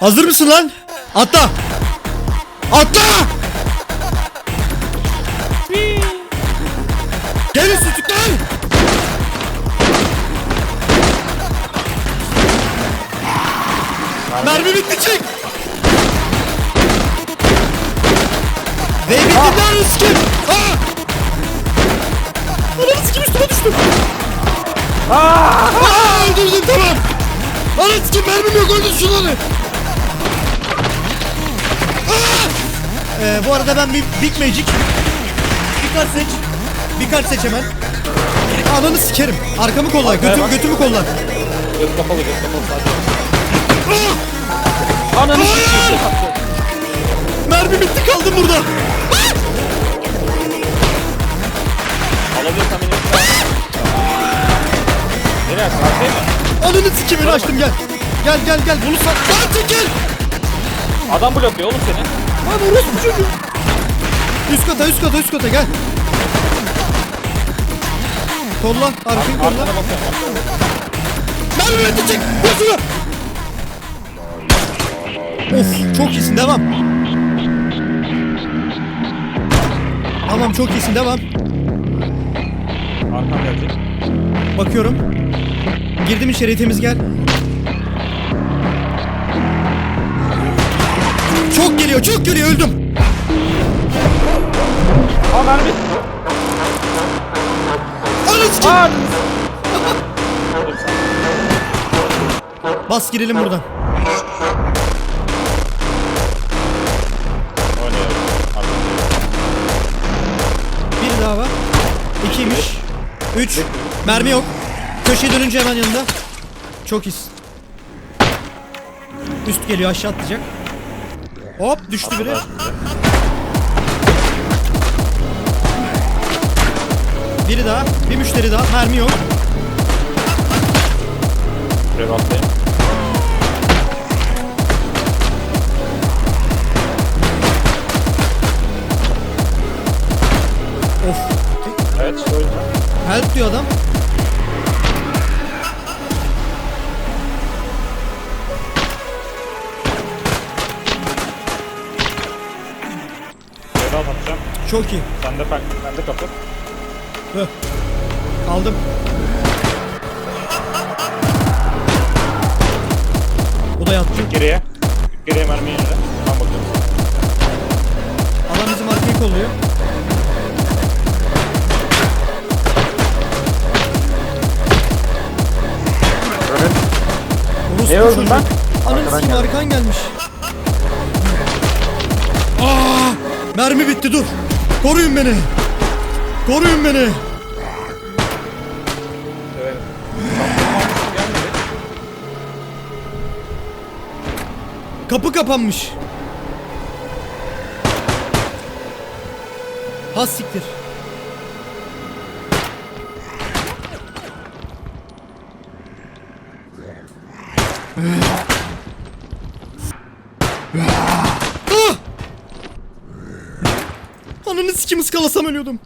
Hazır mısın lan? Atla. Atla. Gelin sütükler. Mermi bitti çık. Ve bitti lan sikim. Aa! Ananı sikim üstüme düştüm. Aa, öldürdüm tamam. Ananı sikim mermim yok öldür şunları. Ee, bu arada ben bir Big Magic. Bir kart seç. Bir kart seç hemen. Ananı sikerim. Arkamı kolla. Götüm, götümü kolla. Göz kapalı göz kapalı sadece. Ah! Ananı Hayır! sikeyim. Mermi bitti kaldım burada. Alabilirsem beni. Nereye? Arkaya mı? Ananı sikimini açtım gel. Gel gel gel bunu sat. Lan çekil. Adam blokluyor oğlum seni. Lan orospu çocuğu. Üst kata üst kata üst kata gel. Kolla arkayı kolla. Arkana bakıyorum. Çek. Gözünü. Of çok iyisin devam. Tamam çok iyisin devam. Arkam gelecek. Bakıyorum. Girdim içeriye temiz gel. Çok geliyor, çok geliyor öldüm. Aa mermi. Anı sikeyim. Aa. Bas girelim buradan. Bir daha var. İkiymiş. Üç. Mermi yok. Köşeye dönünce hemen yanında. Çok iyisin. Üst geliyor aşağı atlayacak. Hop düştü biri. Biri daha. Bir müşteri daha. Mermi yok. Şuraya atlayayım. Of. Evet şöyle. Help diyor adam. Çok iyi. Sen de ben, ben de kapı. Hı. Aldım. O da yattı. Geriye. Geriye mermi yenile. Ben bakıyorum. Adam bizim arkayı kolluyor. Orospu Ne öldün çocuğu. lan? Ananı Arkadan sikeyim geldi. arkan gelmiş. Aa, mermi bitti dur. Koruyun beni. Koruyun beni. Kapı kapanmış. Has siktir. Ananı sikim ıskalasam ölüyordum.